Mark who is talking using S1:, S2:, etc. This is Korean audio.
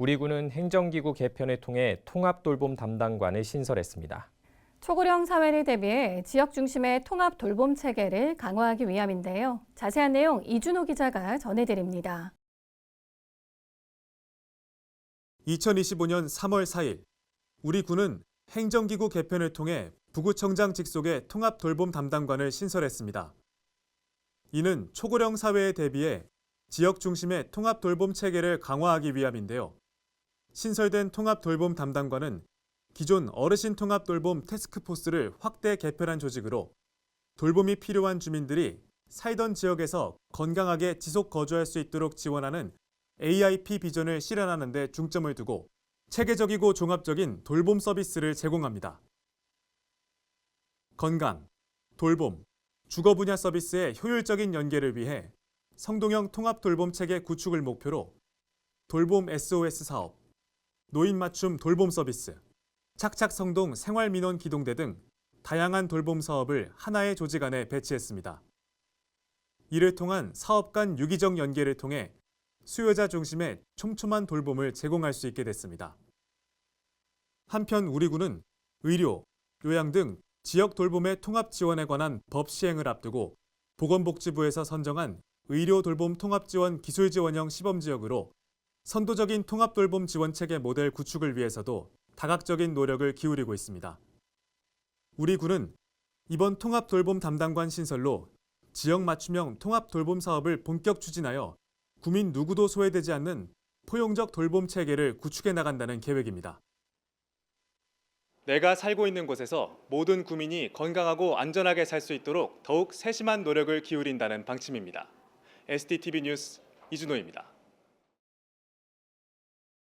S1: 우리 군은 행정기구 개편을 통해 통합돌봄 담당관을 신설했습니다.
S2: 초고령 사회를 대비해 지역 중심의 통합 돌봄 체계를 강화하기 위함인데요. 자세한 내용 이준호 기자가 전해드립니다.
S3: 2025년 3월 4일 우리 군은 행정기구 개편을 통해 부구청장 직속의 통합 돌봄 담당관을 신설했습니다. 이는 초고령 사회에 대비해 지역 중심의 통합 돌봄 체계를 강화하기 위함인데요. 신설된 통합 돌봄 담당관은 기존 어르신 통합 돌봄 태스크포스를 확대 개편한 조직으로 돌봄이 필요한 주민들이 살던 지역에서 건강하게 지속 거주할 수 있도록 지원하는 AIP 비전을 실현하는 데 중점을 두고 체계적이고 종합적인 돌봄 서비스를 제공합니다. 건강, 돌봄, 주거 분야 서비스의 효율적인 연계를 위해 성동형 통합 돌봄 체계 구축을 목표로 돌봄 SOS 사업, 노인 맞춤 돌봄 서비스, 착착 성동 생활 민원 기동대 등 다양한 돌봄 사업을 하나의 조직 안에 배치했습니다. 이를 통한 사업 간 유기적 연계를 통해 수요자 중심의 촘촘한 돌봄을 제공할 수 있게 됐습니다. 한편 우리 군은 의료, 요양 등 지역 돌봄의 통합 지원에 관한 법 시행을 앞두고 보건복지부에서 선정한 의료 돌봄 통합 지원 기술 지원형 시범 지역으로 선도적인 통합 돌봄 지원 체계 모델 구축을 위해서도 다각적인 노력을 기울이고 있습니다. 우리 군은 이번 통합 돌봄 담당관 신설로 지역 맞춤형 통합 돌봄 사업을 본격 추진하여 구민 누구도 소외되지 않는 포용적 돌봄 체계를 구축해 나간다는 계획입니다. 내가 살고 있는 곳에서 모든 구민이 건강하고 안전하게 살 수 있도록 더욱 세심한 노력을 기울인다는 방침입니다. SDTV 뉴스 이준호입니다.